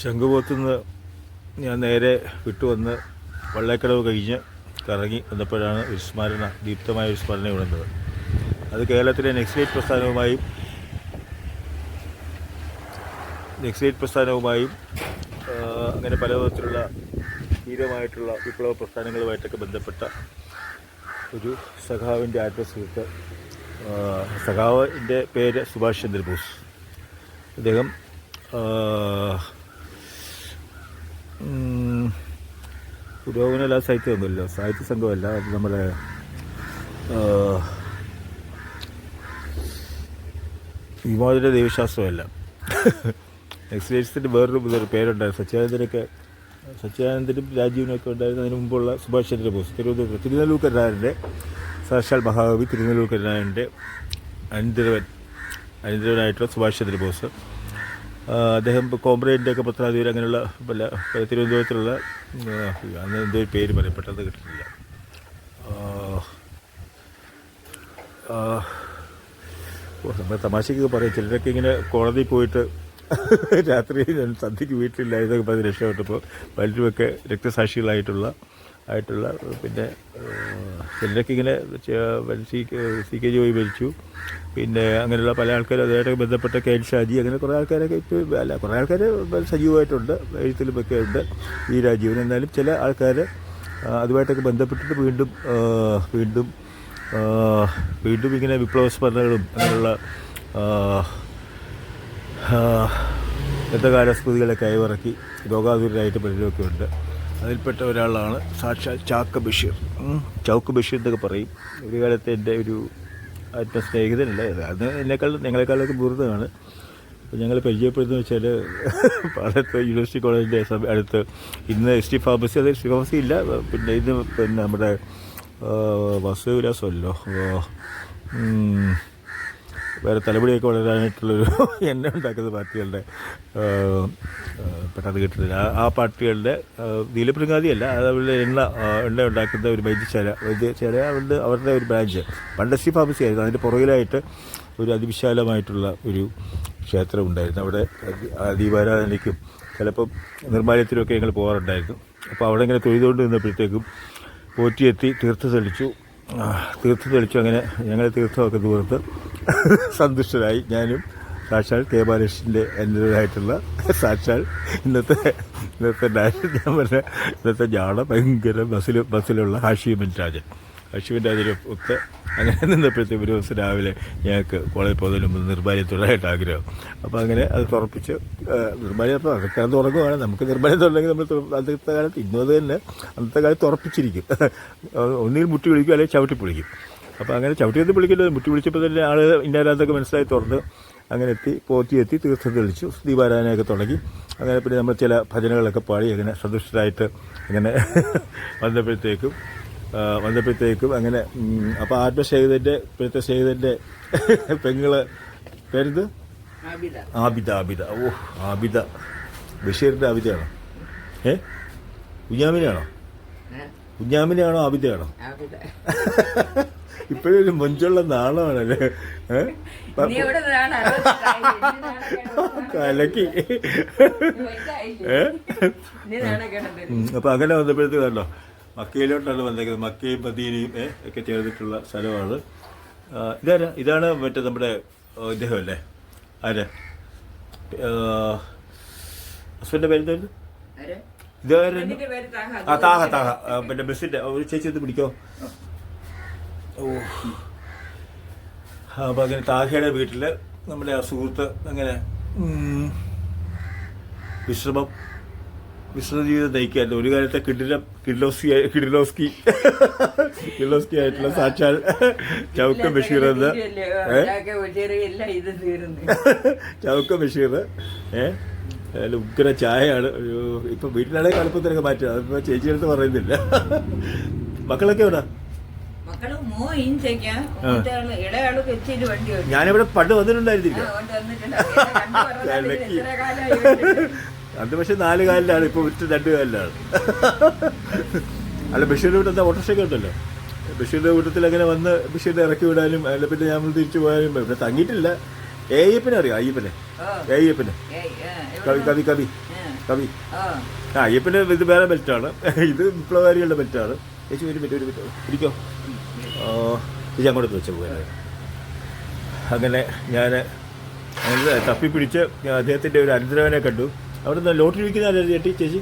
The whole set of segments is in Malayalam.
ശംഖുപുരത്തുനിന്ന് ഞാൻ നേരെ വിട്ടുവന്ന് വള്ളക്കടവ് കഴിഞ്ഞ് കറങ്ങി വന്നപ്പോഴാണ് വിസ്മരണ ദീപ്തമായ വിസ്മരണ ഉണർന്നത് അത് കേരളത്തിലെ നെക്സലൈറ്റ് പ്രസ്ഥാനവുമായും നെക്സലൈറ്റ് പ്രസ്ഥാനവുമായും അങ്ങനെ പല വിധത്തിലുള്ള ധീരമായിട്ടുള്ള വിപ്ലവ പ്രസ്ഥാനങ്ങളുമായിട്ടൊക്കെ ബന്ധപ്പെട്ട ഒരു സഖാവിന്റെ ആത്മസുഹൃത്ത് സുഹൃത്ത് സഖാവിന്റെ പേര് സുഭാഷ് ചന്ദ്രബോസ്. അദ്ദേഹം ആ, ഉം, പുരോഗമന സാഹിത്യമൊന്നുമില്ല സാഹിത്യ സംഘമല്ല നമ്മുടെ വിമോചന ദൈവശാസ്ത്രമല്ല. എക്സ്പീരിയൻസിന്റെ വേറൊരു ഇതൊരു പേരുണ്ടായിരുന്നു സച്ചിദാനന്ദനൊക്കെ സച്ചിദാനന്ദനും രാജീവിനൊക്കെ ഉണ്ടായിരുന്നു ഉണ്ടായിരുന്ന അതിന് മുമ്പുള്ള സുഭാഷ് ചന്ദ്രബോസ് തിരുവനന്തപുരം തിരുനെല്ലൂർക്കരനായന്റെ സാക്ഷാൽ മഹാകവി തിരുനെല്ലൂർക്കരനായന്റെ അനന്തരവൻ അനന്തരവനായിട്ടുള്ള സുഭാഷ് ചന്ദ്രബോസ്. ആ, അദ്ദേഹം ഇപ്പോൾ കോമ്രേഡിന്റെ ഒക്കെ പത്രാധിപർ അങ്ങനെയുള്ള പല തിരുവനന്തപുരത്തിലുള്ള അന്ന് എന്തോ പേര് പറയും പെട്ടെന്ന് കിട്ടുന്നില്ല നമ്മൾ തമാശയ്ക്ക് പറയും ചിലരൊക്കെ ഇങ്ങനെ കോടതിയിൽ പോയിട്ട് രാത്രി സന്ധ്യയ്ക്ക് വീട്ടിലില്ലായതൊക്കെ പറഞ്ഞ് രക്ഷപ്പെട്ടപ്പോൾ പലരുമൊക്കെ രക്തസാക്ഷികളായിട്ടുള്ള ആയിട്ടുള്ള പിന്നെ ചിലരൊക്കെ ഇങ്ങനെ C K- C K Joy മരിച്ചു പിന്നെ അങ്ങനെയുള്ള പല ആൾക്കാരും അതുമായിട്ട് ബന്ധപ്പെട്ട കെ എൽ ഷാജി അങ്ങനെ കുറേ ആൾക്കാരൊക്കെ ഇപ്പോൾ അല്ല കുറേ ആൾക്കാർ സജീവമായിട്ടുണ്ട് എഴുത്തിലുമൊക്കെ ഉണ്ട് ഈ രാജീവൻ എന്നാലും ചില ആൾക്കാർ അതുമായിട്ടൊക്കെ ബന്ധപ്പെട്ടിട്ട് വീണ്ടും വീണ്ടും വീണ്ടും ഇങ്ങനെ വിപ്ലവ സ്മരണകളും അങ്ങനെയുള്ള യുദ്ധകാല സ്മൃതികളൊക്കെ അയവിറക്കി രോഗാതുരായിട്ട് പലരുമൊക്കെ ഉണ്ട്. അതിൽപ്പെട്ട ഒരാളാണ് സാക്ഷാ ചാക്ക ബഷീർ. ചൗക്ക ബഷീർ എന്നൊക്കെ പറയും. ഒരു കാലത്ത് എന്റെ ഒരു ആത്മസ്നേഹിതനല്ല അത് എന്നെക്കാൾ ഞങ്ങളെക്കാളൊക്കെ മുതിർന്നതാണ് അപ്പോൾ ഞങ്ങൾ പരിചയപ്പെടുന്നത് വെച്ചാൽ പാലത്ത് യൂണിവേഴ്സിറ്റി കോളേജിന്റെ അടുത്ത് ഇന്ന് എസ് ടി ഫാർമസി. അത് എസ് ടി ഫാർമസി ഇല്ല. പിന്നെ ഇന്ന് പിന്നെ നമ്മുടെ വസുവിലാസമല്ലോ. വേറെ തലമുടിയൊക്കെ വളരാനായിട്ടുള്ളൊരു എന്നെ ഉണ്ടാക്കുന്ന പാർട്ടികളുടെ പെട്ടെന്ന് കിട്ടുന്നില്ല. ആ- പാർട്ടികളുടെ നീലപ്രങ്ങാതിയല്ല അത് അവരുടെ എണ്ണ എണ്ണ ഉണ്ടാക്കുന്ന ഒരു വൈദ്യശാല വൈദ്യശാല അവരുടെ അവരുടെ ഒരു ബ്രാഞ്ച്. പണ്ടസി ഫാർമസി ആയിരുന്നു. അതിന്റെ പുറകിലായിട്ട് ഒരു അതിവിശാലമായിട്ടുള്ള ഒരു ക്ഷേത്രം ഉണ്ടായിരുന്നു. അവിടെ ദീപാരാധനയ്ക്കും ചിലപ്പം നിർമ്മാല്യത്തിലൊക്കെ ഞങ്ങൾ പോകാറുണ്ടായിരുന്നു. അപ്പോൾ അവിടെ ഇങ്ങനെ തൊഴുതുകൊണ്ട് നിന്നപ്പോഴത്തേക്കും പോറ്റിയെത്തി തീർത്ഥ തെളിച്ചു. തീർത്ഥ തെളിച്ചു. അങ്ങനെ ഞങ്ങളെ തീർത്ഥമൊക്കെ ദൂരത്ത് സന്തുഷ്ടരായി ഞാനും സാക്ഷാൽ കെ ബാലകൃഷ്ണന്റെ എന്റെതായിട്ടുള്ള സാക്ഷാൽ ഇന്നത്തെ ഇന്നത്തെ ഞാൻ പറഞ്ഞ ഇന്നത്തെ ജാട ഭയങ്കര ബസ്സിൽ ബസ്സിലുള്ള ഹാഷിമിൻ രാജൻ. ഹാഷിമിൻ രാജൻ ഒക്കെ അങ്ങനെ നിന്നപ്പോഴത്തേക്ക് ഒരു ദിവസം രാവിലെ ഞങ്ങൾക്ക് കോളേജിൽ പോകുന്നതിന് മുമ്പ് നിർമ്മാല്യത്തോടായിട്ട് ആഗ്രഹം. അപ്പോൾ അങ്ങനെ അത് തുറപ്പിച്ച് നിർമ്മാല്യം അതൊക്കെ അത് തുറങ്ങുവാണ് നമുക്ക് നിർബാല്യം നമ്മൾ അന്നത്തെ കാലത്ത് ഇന്നത് തന്നെ അന്നത്തെ കാലത്ത് ഉറപ്പിച്ചിരിക്കും ഒന്നിൽ മുട്ടി വിളിക്കും അല്ലെങ്കിൽ ചവിട്ടി പൊളിക്കും. അപ്പോൾ അങ്ങനെ ചവിട്ടി വിളിക്കില്ല. മുട്ടി വിളിച്ചപ്പോൾ തന്നെ ആൾ ഇന്നാലാത്തൊക്കെ മനസ്സിലായി തുറന്ന് അങ്ങനെ എത്തി പോറ്റി എത്തി തീർത്ഥം തെളിച്ചു ദീപാരാധനയൊക്കെ തുടങ്ങി. അങ്ങനെ പിന്നെ നമ്മൾ ചില ഭജനകളൊക്കെ പാടി അങ്ങനെ സന്തുഷ്ടരായിട്ട് അങ്ങനെ വന്നപ്പോഴത്തേക്കും വന്നപ്പോഴത്തേക്കും അങ്ങനെ അപ്പോൾ ആത്മശേഖരന്റെ ഇപ്പോഴത്തെ ശേഖരന്റെ പെങ്ങൾ പേരെന്ത്? ആബിദ. ആബിദ ഓ ആബിദ. ബഷീറിന്റെ ആബിദയാണോ? ഏ? കുഞ്ഞാമിനാണോ? കുഞ്ഞാമിനാണോ ആബിദയാണോ? ആബിദ. ഇപ്പോഴും ഒരു മൊഞ്ചുള്ള നാണമാണല്ലേ നീ എവിടെ നിന്നാണ് അറുപത്തിട്ടായി? നീ നാണക്കേട് കലക്കി. അപ്പൊ അങ്ങനെ വന്നപ്പോഴത്തേക്ക് കണ്ടോ മക്കയിലോട്ടാണ് വന്നേക്കുന്നത്. മക്കയും മദീനയും ഒക്കെ ചേർന്നിട്ടുള്ള സ്ഥലമാണ്. ഇതാണ് ഇതാരാ? ഇതാണ് മറ്റേ നമ്മുടെ ഇദ്ദേഹമല്ലേ? ഇദ്ദേഹം അല്ലേ ആര്? ഹസ്ബൻഡിന്റെ പേരെന്തായിരുന്നു? ഇതായിരുന്നു. ആ താഹ താഹ പിന്നെ ബസ്സിന്റെ ഒരു ചേച്ചി ഒന്ന് പിടിക്കോ. ഓ. ആ, അപ്പൊ അങ്ങനെ താഹയുടെ വീട്ടിൽ നമ്മുടെ ആ സുഹൃത്ത് അങ്ങനെ വിശ്രമം വിശ്രമ ജീവിതം നയിക്കായിരുന്നു ഒരു കാലത്തെ കിഡിലം കിഡിലോസ്കി കിഡിലോസ്കി കിഡിലോസ്കി ആയിട്ടുള്ള സാക്ഷാൽ ചൗക്ക ബഷീർ എന്ന്. ചൗക്ക ബഷീർ. ഏ? അതിൽ ഉഗ്ര ചായയാണ്. ഒരു ഇപ്പൊ വീട്ടിലാണെങ്കിൽ കടുപ്പത്തിനൊക്കെ മാറ്റുക. അതിപ്പോ ചേച്ചിയെടുത്ത് പറയുന്നില്ല. മക്കളൊക്കെ എവിടാ? മക്കൾ മോ ഇഞ്ചയ്ക്കാ മൂത്തയാൾ ഇളയാൾ കൊച്ചിയിൽ വണ്ടി ഓടിക്കും. ഞാനിവിടെ പണ്ട് വന്നിട്ടുണ്ടായിരുന്നില്ല? അന്ന് പക്ഷെ നാല് കാലിലാണ് ഇപ്പൊ വിറ്റ് രണ്ട് കാലിലാണ്. അല്ല ബഷീറിന്റെ വീട്ടിൽ എന്താ ഓട്ടോറിക്ഷയൊക്കെ ഉണ്ടല്ലോ? ബഷീറിന്റെ വീട്ടത്തിൽ അങ്ങനെ വന്ന് ബഷീറിനെ ഇറക്കി വിടാനും അല്ല പിന്നെ ഞാൻ തിരിച്ചു പോയാലും ഇവിടെ തങ്ങിയിട്ടില്ല. ഏയ്യപ്പനെ അറിയാം? അയ്യപ്പനെ? ഏയ്യപ്പനെ? കവി കവി കവി. കവി. ആ ആ അയ്യപ്പന്റെ ഇത് വേറെ ബെൽറ്റാണ്. ഇത് വിപ്ലവകാരികളുടെ ബെൽറ്റാണ്. ചേച്ചി ഒരു മിനിറ്റ് ഒരു മിനിറ്റ്. ഇരിക്കോ? ആ, വെച്ച് പോകുന്നത് അങ്ങനെ ഞാൻ അങ്ങനെ തപ്പിപ്പിടിച്ച് ഞാൻ അദ്ദേഹത്തിന്റെ ഒരു അനന്തരവനെ കണ്ടു. അവിടെ നിന്ന് ലോട്ടറി വിൽക്കുന്ന ചേട്ടി ചേച്ചി?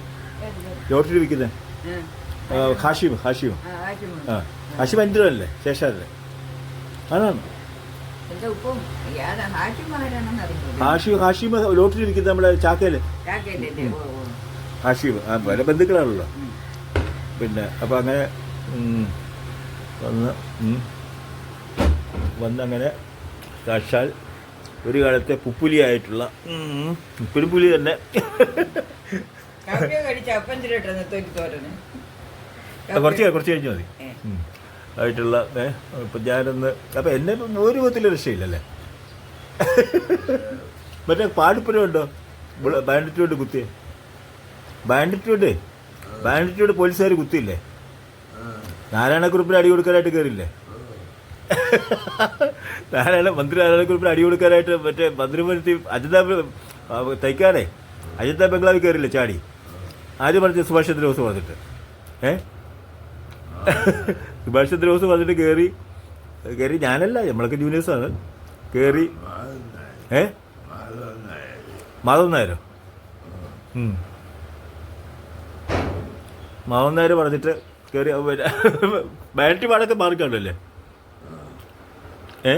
ലോട്ടറി വിൽക്കുന്നത്. ഹാഷിം ഹാഷിം. ആ, ഹാഷിം. അനന്തരവനല്ലേ ശേഷാരല്ലേ? അതാണ് ഹാഷിം ഹാഷിം ലോട്ടറി വിൽക്കുന്നത് നമ്മുടെ ഓ ഹാഷിം ആ പല ബന്ധുക്കളാണല്ലോ. പിന്നെ അപ്പം അങ്ങനെ വന്ന് വന്നങ്ങനെ സാക്ഷാൽ ഒരു കാലത്തെ പുപ്പുലിയായിട്ടുള്ള ആയിട്ടുള്ള ഇപ്പോഴും പുലി തന്നെ കുറച്ച് കുറച്ച് കഴിഞ്ഞാൽ മതി. ആയിട്ടുള്ള ഇപ്പം ഞാനൊന്ന് അപ്പം എന്നെ ഒരു വിധത്തിൽ രക്ഷയില്ലല്ലേ? മറ്റേ പാടിപ്പുരമുണ്ടോ ബാൻഡിറ്റ് കൊണ്ട് കുത്തിയേ? ബാൻഡിറ്റ് കൊണ്ട് പോലീസുകാർ കുത്തിയില്ലേ? നാരായണക്കുറിപ്പിന് അടി കൊടുക്കാനായിട്ട് കയറില്ലേ നാരായണ മന്ത്രി നാരായണക്കുറിപ്പിന് അടി കൊടുക്കാനായിട്ട് മറ്റേ മന്ത്രിമരത്തി അജിത തയ്ക്കാനേ? അജിത ബംഗ്ലാവിൽ കയറില്ലേ ചാടി? ആദ്യം പറഞ്ഞ സുഭാഷ് ചന്ദ്രബോസ് പറഞ്ഞിട്ട് ഏ? സുഭാഷ് ചന്ദ്രബോസ് പറഞ്ഞിട്ട് കയറി കയറി ഞാനല്ല നമ്മളൊക്കെ ജൂനിയേഴ്സാണ് കയറി ഏ? മാധവൻ നായരോ പറഞ്ഞിട്ട് കയറി ബാനറ്റ് പാടൊക്കെ മാറിക്കണ്ടല്ലേ ഏ?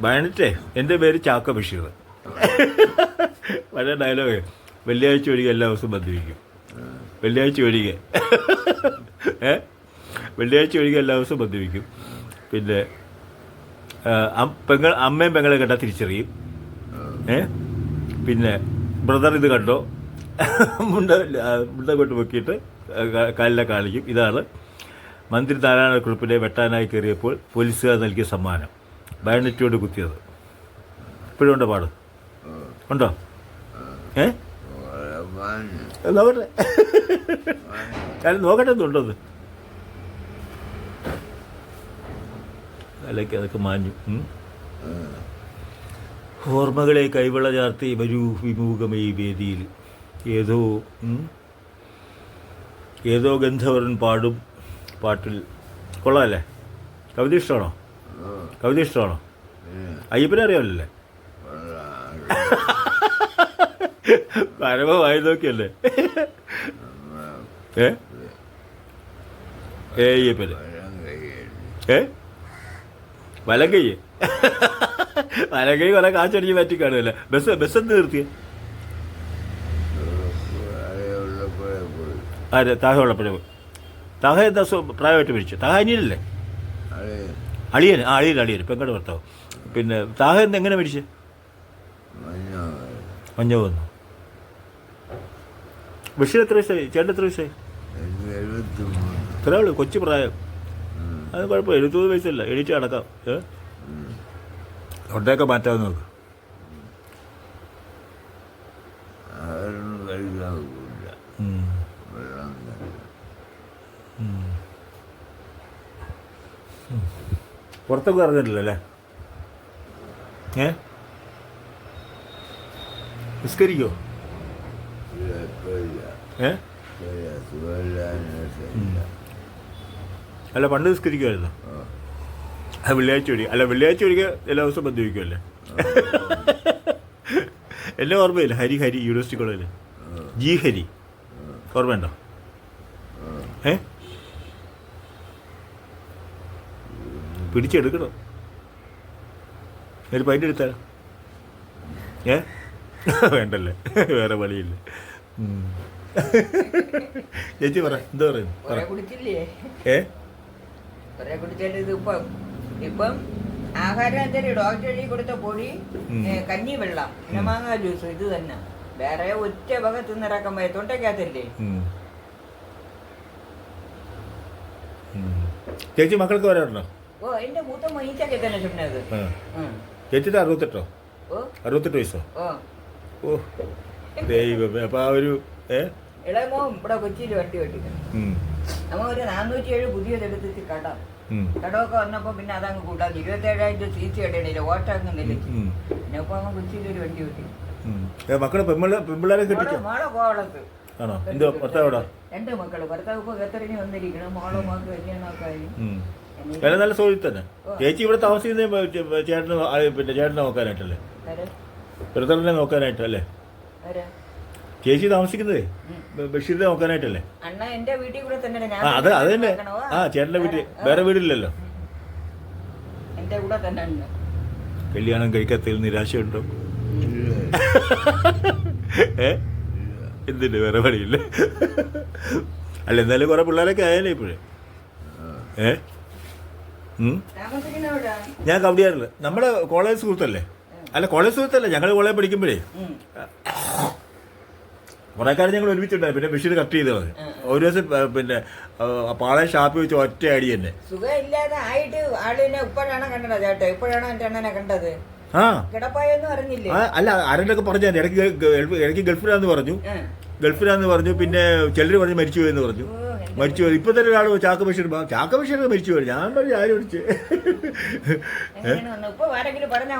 ബാനറ്റേ എന്റെ പേര് ചാക്ക ബഷീർ. പഴയ ഡയലോഗ് വെള്ളിയാഴ്ച ഒഴികെ എല്ലാ ദിവസവും ബന്ധിപ്പിക്കും വെള്ളിയാഴ്ച ഒഴികെ. ഏ? വെള്ളിയാഴ്ച ഒഴികെ എല്ലാ ദിവസവും ബന്ധിപ്പിക്കും പിന്നെ പെങ്ങൾ അമ്മയും പെങ്ങളെ കണ്ടാൽ തിരിച്ചറിയും. ഏ? പിന്നെ ബ്രദർ ഇത് കണ്ടോ? മുണ്ട മുണ്ട പൊക്കിയിട്ട് കാലിലെ കാണിക്കും ഇതാണ് മന്ത്രി നാരായണക്കുറിപ്പിനെ വെട്ടാനായി കയറിയപ്പോൾ പോലീസുകാർ നൽകിയ സമ്മാനം. ബാനറ്റോട് കുത്തിയത്. ഇപ്പോഴും ഉണ്ടോ പാട്? ഉണ്ടോ? ഏ? നോക്കട്ടെ ഞാൻ നോക്കട്ടെ എന്നുണ്ടോ അത് അതൊക്കെ മാഞ്ഞു. ഓർമ്മകളെ കൈവള ചാർത്തി വരൂ വിമുഖമേ വേദിയിൽ. ഏതോ ഏതോ ഗന്ധർവൻ പാടും പാട്ടിൽ. കൊള്ളാമല്ലേ കവിത ഇഷ്ടമാണോ? കവിത ഇഷ്ടമാണോ? അയ്യപ്പനെ അറിയാമല്ലേ പരമമായി നോക്കിയല്ലേ? ഏ? ഏ അയ്യപ്പന്. ഏ? വലങ്കൈ. വലങ്കൈ വല കാച്ചടിച്ച് മാറ്റി കാണുമല്ലേ ബസ് ബസ് എന്ത് നിർത്തിയ? ആര് താഹ ഉള്ളപ്പോഴേ താഹ എന്താ പ്രായമായിട്ട് മരിച്ചു. താഹ അനിയനല്ലേ? അളിയൻ. ആ അളിയൻ അളിയൻ. പെങ്ങളുടെ ഭർത്താവ്. പിന്നെ താഹ എന്ത് എങ്ങനെ പിടിച്ച് മഞ്ഞ വന്നു. ബഷീർ എത്ര വയസ്സായി? ചേട്ടൻ എത്ര വയസ്സായി? ഇത്രേ ഉള്ളൂ കൊച്ചു പ്രായം. അത് കുഴപ്പമില്ല. എഴുപത്തൊന്ന് വയസ്സല്ല. എഴുതി അടക്കാം ഏ? തൊണ്ടയൊക്കെ പുറത്തൊക്കെ ഇറങ്ങിട്ടില്ല അല്ലേ ഏ? നിസ്കരിക്കോ? അല്ല പണ്ട് നിസ്കരിക്കുമായിരുന്നു. അത് വെള്ളിയാഴ്ച ഒഴികെ അല്ല വെള്ളിയാഴ്ച ഒഴികെ എല്ലാ ദിവസവും ബന്ധിപ്പിക്കുമല്ലേ എന്നെ ഓർമ്മയില്ല. ഹരി ഹരി യൂണിവേഴ്സിറ്റി കോളേജിൽ ജി ഹരി. ഓർമ്മയുണ്ടോ? ഏ? പിടിച്ചെടുക്കണം. ഒരു പൈന്റെ എടുത്താലോ? ഏ? വേണ്ടല്ലേ. വേറെ പണിയില്ല ഉം. ചേച്ചി പറ എന്താ പറയുന്നു? ഏ? കുറെ കുടിച്ചിട്ട് ഇത് ഇപ്പം ഇപ്പം ആഹാരം എന്തെങ്കിലും ഡോക്ടർ എഴുതി കൊടുത്ത പൊടി ഉം. ഏ, കഞ്ഞി വെള്ളം ഇനമാങ്ങ ജ്യൂസ് ഇത് തന്നെ. വേറെ ഒറ്റ വക തിന്നിറക്കാൻ പോയ തൊണ്ടയ്ക്കകത്തല്ലേ ഉം. ഉം. ചേച്ചി മക്കൾക്ക് വരാറുണ്ടോ? ഓ എന്റെ മൂത്ത മൊയ്ച്ചൊക്കെ തന്നെ ചുണ്ടത്. ആ. ചേച്ചിയുടെ അറുപത്തെട്ടോ? അറുപത്തെട്ട് വയസ്സോ? ഓ. ദൈവമേ അപ്പം ആ ഒരു ഏ? ഇളയമോ ഇവിടെ കൊച്ചിയിൽ വണ്ടി ഓട്ടിക്കുന്നു നമ്മ ഒരു നാനൂറ്റി ഏഴ് പുതിയതെടുത്തിട്ട് കടം. കടമൊക്കെ വന്നപ്പോ പിന്നെ അതങ്ങ് കൂട്ടാതെ ഇരുപത്തേഴായിരം സി സി ഇടയില്ല ഓട്ടം നിലച്ചു പിന്നെ ഇപ്പൊ അങ്ങ് കൊച്ചിയിൽ ഒരു വണ്ടി വെട്ടി. മക്കളെ പെമ്പിള്ള പെമ്പിള്ളേരെ കെട്ടിച്ചോ? മോളെ കോളത്ത് ആണോ? എന്തോ ഭർത്താവ് രണ്ട് മക്കൾ ഭർത്താവ് ഇപ്പൊ ഖത്തറിന് വന്നിരിക്കണം മോളെ മോക്ക് കല്യാണമൊക്കെ ഉം. എല്ലാം നല്ല സോഴി തന്നെ. ചേച്ചി ഇവിടെ താമസിക്കുന്ന ചേട്ടന് പിന്നെ ചേട്ടനെ നോക്കാനായിട്ടല്ലേ? ബ്രദറിനെ നോക്കാനായിട്ടല്ലേ? ചേച്ചി താമസിക്കുന്നതേ? ബഷീറിനെ നോക്കാനായിട്ടല്ലേ? വീട്ടിൽ കൂടെ ഞാൻ ആ അത് അത് തന്നെ ആ ചേട്ടന്റെ വീട്ടിൽ വേറെ വീടില്ലല്ലോ. എന്റെ കൂടെ തന്നെ ഉണ്ട്. കല്യാണം കഴിക്കാത്തതിൽ നിരാശയുണ്ടോ? ഏ? എന്തിന്റെ വേറെ പണിയില്ല. അല്ല എന്തായാലും കുറെ പിള്ളേരൊക്കെ ആയാലേ ഇപ്പോഴേ? ഏ? ഉം? താമസിക്കുന്ന എവിടാ? ഞാൻ കവടിയാറില്ല നമ്മുടെ കോളേജ് സുഹൃത്തല്ലേ? അല്ല കോളേജ് സുഹൃത്തല്ലേ? ഞങ്ങൾ കോളേജ് പഠിക്കുമ്പോഴേ. കുറേ കാലം ഞങ്ങൾ ഒരുമിച്ചുണ്ടായി. പിന്നെ ബഷീർ കട്ട് ചെയ്ത് പറഞ്ഞു ഒരു ദിവസം പിന്നെ ഷാപ്പ് ഷാപ്പിൽ വെച്ച് ഒറ്റ അടി തന്നെ. സുഖമില്ലാതെ ആയിട്ട് ആളിനെ ഇപ്പോഴാണ് കണ്ടത് ചേട്ടാ? ഇപ്പോഴാണ് എന്റെ അണ്ണനെ കണ്ടത്? ആ. അല്ല ആരെങ്കിലൊക്കെ പറഞ്ഞു ഇടയ്ക്ക് ഇടയ്ക്ക് ഗൾഫിലാന്ന് പറഞ്ഞു. ഗൾഫിലാന്ന് പറഞ്ഞു. പിന്നെ ചിലർ പറഞ്ഞു മരിച്ചു പോയെന്ന് പറഞ്ഞു. മരിച്ചു പോയി. ഇപ്പൊ തന്നെ ഒരാൾ ചാക്ക ബഷീർ ചാക്ക ബഷീർ മരിച്ചു പോയി. ഞാൻ പറഞ്ഞു ആരും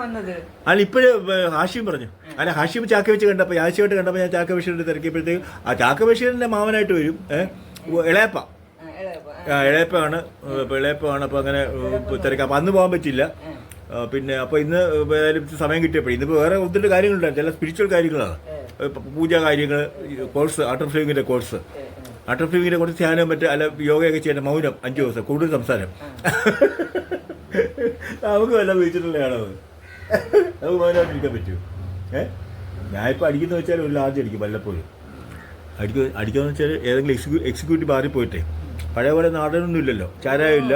വന്നത്? അല്ല ഇപ്പോഴ് ഹാഷിം പറഞ്ഞു. അല്ല ഹാഷിം ചാക്ക വെച്ച് കണ്ടപ്പോൾ ആഴ്ചയായിട്ട് കണ്ടപ്പോൾ ഞാൻ ചാക്ക ബഷീറിന്റെ തിരക്കിയപ്പോഴത്തേക്ക് ആ ചാക്ക ബഷീറിന്റെ മാമനായിട്ട് വരും. ഇളയപ്പ. ഇളയപ്പാണ് ഇളയപ്പമാണ് ഇപ്പൊ ഇളയപ്പമാണ് അപ്പോൾ അങ്ങനെ തിരക്കാം. അപ്പം അന്ന് പോകാൻ പറ്റില്ല പിന്നെ അപ്പോൾ ഇന്ന് ഏതായാലും സമയം കിട്ടിയപ്പോൾ ഇന്നിപ്പോൾ വേറെ ഒത്തിരി കാര്യങ്ങളുണ്ടായിരുന്നു. ചില സ്പിരിച്വൽ കാര്യങ്ങളാണ്. പൂജാ കാര്യങ്ങൾ കോഴ്സ് ആർട്ട് ഓഫ് ലിവിങ്ങിന്റെ കോഴ്സ്. ആർട്ട് ഓഫ് ലിവിങ്ങിനെ കുറച്ച് ധ്യാനം മറ്റേ അല്ല യോഗയൊക്കെ ചെയ്യേണ്ട മൗനം അഞ്ച് ദിവസം കൂടുതൽ സംസാരം. നമുക്ക് വല്ല വിളിച്ചിട്ടുള്ളതാണോ നമുക്ക് മൗനമായിട്ടിരിക്കാൻ പറ്റുമോ? ഏ? ഞാനിപ്പോൾ അടിക്കുന്ന വെച്ചാൽ ഒരു ലാർജ് അടിക്കും വല്ലപ്പോഴും. അടിക്കുക അടിക്കാന്ന് വെച്ചാൽ ഏതെങ്കിലും എക്സിക്യൂ എക്സിക്യൂട്ടീവ് പോയിട്ടേ പഴയ പോലെ നാടനൊന്നും ഇല്ലല്ലോ. ചാരായമില്ല.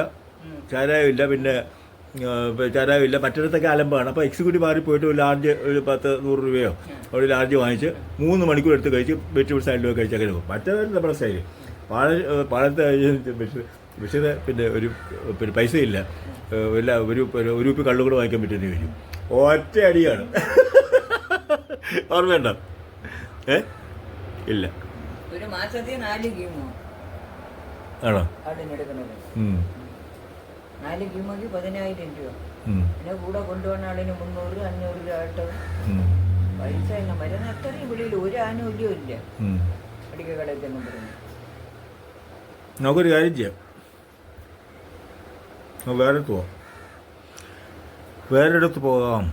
ചാരായമില്ല പിന്നെ ചാരായമില്ല മറ്റിടത്തൊക്കെ അലമ്പാണ്. അപ്പോൾ എക്സിക്യൂട്ടീവ് മാറി പോയിട്ട് ഒരു ലാർജ് ഒരു പത്ത് നൂറ് രൂപയോ ഒരു ലാർജ് വാങ്ങിച്ച് മൂന്ന് മണിക്കൂർ എടുത്ത് കഴിച്ച് വെജിറ്റബിൾ സൈഡിലോ കഴിച്ച് അങ്ങനെ പോകും. മറ്റേ നമ്മുടെ സ്റ്റൈൽ പാഴ പാഴത്തെ ബഷീർ പിന്നെ ഒരു പിന്നെ പൈസയില്ല. ഏ, ഇല്ല ഒരു ഒരു ഒരു ഉപ്പ് കള്ളു കൂടെ വാങ്ങിക്കാൻ പറ്റുന്ന വരും ഒറ്റ അടിയാണ്. ഓർമ്മയുണ്ടോ ഏ? ഇല്ല. ആണോ. നാല് കീമോക്ക് പതിനായിരം രൂപ. പിന്നെ കൂടെ കൊണ്ടുപോകുന്ന ആളിന് മുന്നൂറ് അഞ്ഞൂറ് രൂപ ആട്ടോ. ഉം. പൈസ തന്നെ മരുന്ന് അത്രയും വെളിയിൽ ഒരു ആനുകൂല്യവും ഇല്ല. മെഡിക്കൽ കടയിൽ ചെന്ന് പറഞ്ഞു നമുക്കൊരു കാര്യം ചെയ്യാം. വേറെ പോവാം. വേറെ അടുത്ത് പോകാം.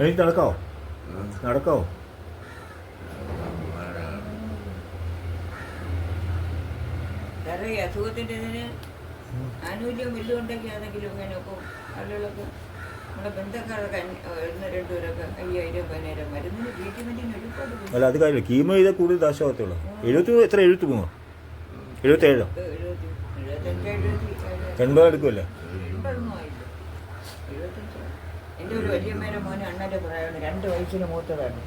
എനിക്ക് നടക്കാവോ? നടക്കാവോ? വേറെ ഈ അസുഖത്തിന്റെ ഇതിന് ആനുകൂല്യം വല്ലതും ഉണ്ടെങ്കിൽ അതെങ്കിലും ഇങ്ങനെ ഇപ്പോൾ ആളുകളൊക്കെ നമ്മുടെ ബന്ധുക്കാരൊക്കെ ഒന്ന് രണ്ടുപേരൊക്കെ അയ്യായിരം പതിനായിരം മരുന്നിന് ട്രീറ്റ്മെന്റിന് ഒരുപാട് അല്ല അത് കാര്യമില്ല. കീമോ ചെയ്താൽ കൂടുതൽ ദാശമാകത്തുള്ളൂ എഴുപത്തി എത്ര എഴുപത്തി മൂന്നോ? എഴുപത്തേഴോ? എൺപത് എടുക്കുമല്ലേ എന്റെ ഒരു വലിയമ്മേരെ മോനെ അണ്ണന്റെ പ്രായമാണ്. രണ്ട് വയസ്സിന് മൂത്തതാണ്.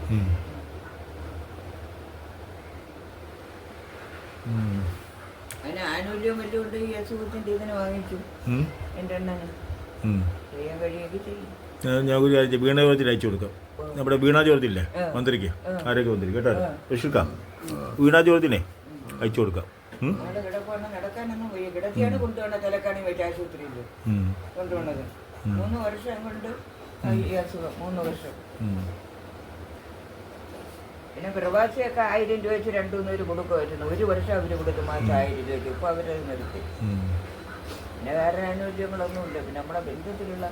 അതിന് ആനുകൂല്യം ഉണ്ട് ഈ ഇതിന് വാങ്ങിച്ചു എന്റെ അണ്ണന്. ചെയ്യാൻ കഴിയുമെങ്കിൽ ചെയ്യും. ഞാൻ ഒരു കാര്യം. വീണ ജോർജിന് അയച്ചു കൊടുക്കാം. നമ്മുടെ വീണ ജോർജില്ലേ. മന്ത്രിക്ക്. ആരോഗ്യ മന്ത്രി കേട്ടോ. രക്ഷിക്കാം. വീണ ജോർജിനെ അയച്ചു കൊടുക്കാം. നടക്കാനൊന്നും വയ്യ. കിടത്തിയാണ് കൊണ്ടുപോകേണ്ട തലക്കാണി വെച്ച് ആശുപത്രിയിൽ ഉം. കൊണ്ടുപോണത്. മൂന്ന് വർഷം കൊണ്ട് ഈ അസുഖം. മൂന്ന് വർഷം. പിന്നെ പ്രവാസിയൊക്കെ ആയിരം രൂപ വെച്ച് രണ്ടു മൂന്ന് പേര് കൊടുക്കുമായിരുന്നു ഒരു വർഷം അവർ കൊടുക്കും മാസം ആയിരം രൂപ ഇപ്പൊ ഇപ്പോൾ അവരത് നിർത്തി. പിന്നെ വേറെ ആനുകൂല്യങ്ങളൊന്നും ഇല്ല പിന്നെ നമ്മുടെ ബന്ധത്തിലുള്ള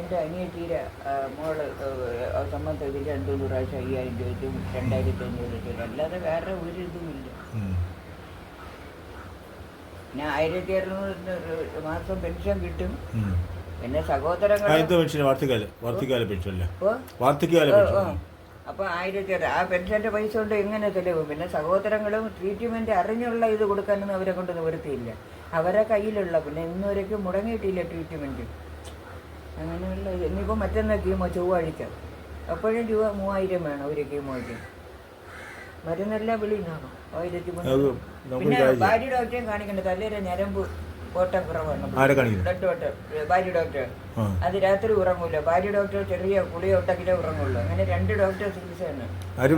എന്റെ അനിയത്തീരെ ആ, മോൾ സംബന്ധത്തിൽ രണ്ടു മൂന്ന് പ്രാവശ്യം അയ്യായിരം രൂപ വെച്ചും രണ്ടായിരത്തി അഞ്ഞൂറ് രൂപ അല്ലാതെ വേറെ ഒരു ഇതുമില്ല. ഇല്ല പിന്നെ ആയിരത്തി അറുന്നൂറ് മാസം പെൻഷൻ കിട്ടും. പിന്നെ സഹോദരങ്ങൾ പെൻഷൻ വാർദ്ധകാല പെൻഷൻ വാർദ്ധകാല പെൻഷൻ ഓ. അപ്പൊ ആയിരത്തി ആ പെൻഷന്റെ പൈസ കൊണ്ട് എങ്ങനെ തെളിവ്? പിന്നെ സഹോദരങ്ങളും ട്രീറ്റ്മെന്റ് അറിഞ്ഞുള്ള ഇത് കൊടുക്കാനൊന്നും അവരെ കൊണ്ട് നിവൃത്തിയില്ല. അവരെ കയ്യിലുള്ള പിന്നെ ഇന്നുവരേക്കും മുടങ്ങിയിട്ടില്ല ട്രീറ്റ്മെന്റ് അങ്ങനെയുള്ള ഇനിയിപ്പോൾ ഇനിയിപ്പോ മറ്റന്നാ കീമോ? ചൊവ്വാഴ്ച. അപ്പോഴും രൂപ മൂവായിരം വേണം ഒരു കീമോയ്ക്ക്. മരുന്നെല്ലാം വെളിയിൽ നിന്നാണോ? ആയിരത്തി മുന്നൂറ്. പിന്നെ. ഭാര്യ ഡോക്ടറെയും കാണിക്കണ്ട. തലേരെ ഞരമ്പ്. ഓട്ടം കുറവാണ്. ആരെ കാണിക്കുന്നത് ബ്ലഡ് ഓട്ടം ഭാര്യ ഡോക്ടർ അത് രാത്രി ഉറങ്ങൂല. ഭാര്യ ഡോക്ടർ ചെറിയ കുളിയ ഉണ്ടെങ്കിലേ ഉറങ്ങുള്ളൂ. അങ്ങനെ രണ്ട് ഡോക്ടർ ചികിത്സയാണ്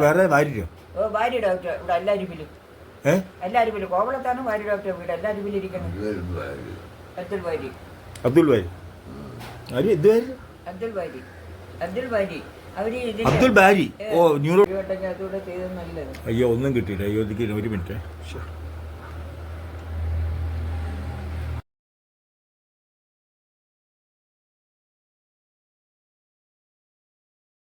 വേറെ ഭാര്യയോ? ഓ ഭാര്യ ഡോക്ടർ ഇവിടെ എല്ലാരും എല്ലാരും വിലും കോവളത്താണ് ഭാര്യ ഡോക്ടർ വീട്. എല്ലാരും ഇരിക്കണം അബ്ദുൽ ബാരി അബ്ദുൽ ഭാര്യ? അബ്ദുൽ ഭാര്യ? അബ്ദുൽ അവർ അബ്ദുൽ ബാരി ഓ ന്യൂറോ അയ്യോ ഒന്നും കിട്ടിയില്ല. അയ്യോ ഒരു മിനിറ്റ്.